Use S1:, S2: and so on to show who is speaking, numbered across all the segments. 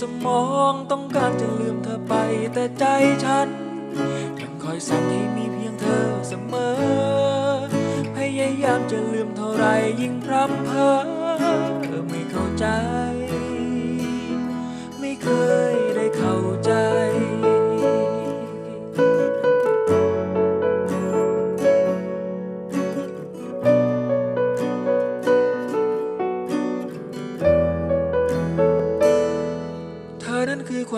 S1: สมองต้องการจะลืมเธอไป แต่ใจฉัน ยังคอยสั่งให้มีเพียงเธอเสมอ พยายามจะลืมเท่าไรยิ่งพร่ำเพ้อไม่เข้าใจ ไม่เคย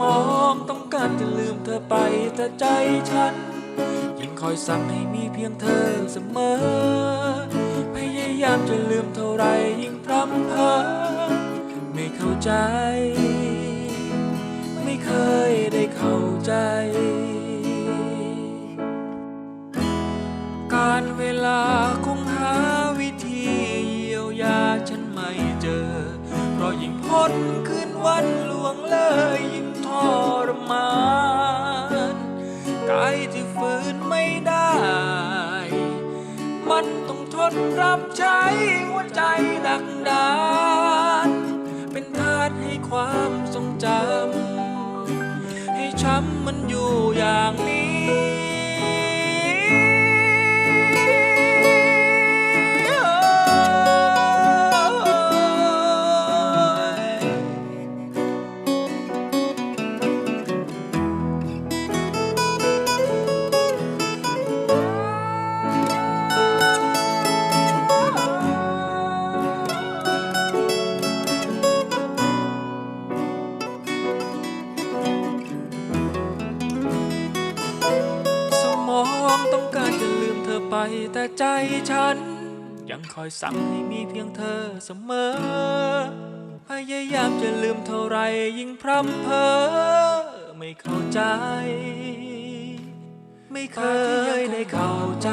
S1: มองต้องการจะลืมเธอไปแต่ใจฉัน ยิ่งคอยสั่งให้มีเพียงเธอเสมอ พยายามจะลืมเท่าไรยิ่งพร่ำเพ้อไม่เข้าใจ ไม่เคยได้เข้าใจ การเวลาคงหาวิธีเยียวยาฉันไม่เจอ เพราะยิ่งพ้นคืนวันล่วงเลยยิ่ง รมานกายที่ฝืนไม่ได้ มันต้องทนรับใช้หัวใจดักดานเป็นทาสให้ความทรงจำให้ช้ำมันอยู่อย่าง แต่ใจฉัน ยังคอยสั่งให้มีเพียงเธอเสมอ พยายามจะลืมเท่าไรยิ่งพร่ำเพ้อไม่เข้าใจ ไม่เคยได้เข้าใจ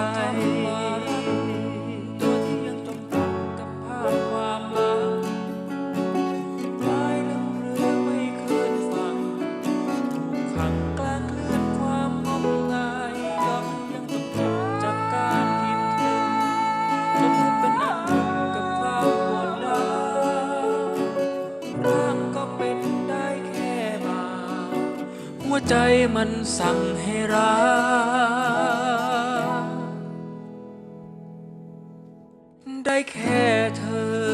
S1: วใจมันสั่งให้รักได้แค่เธอ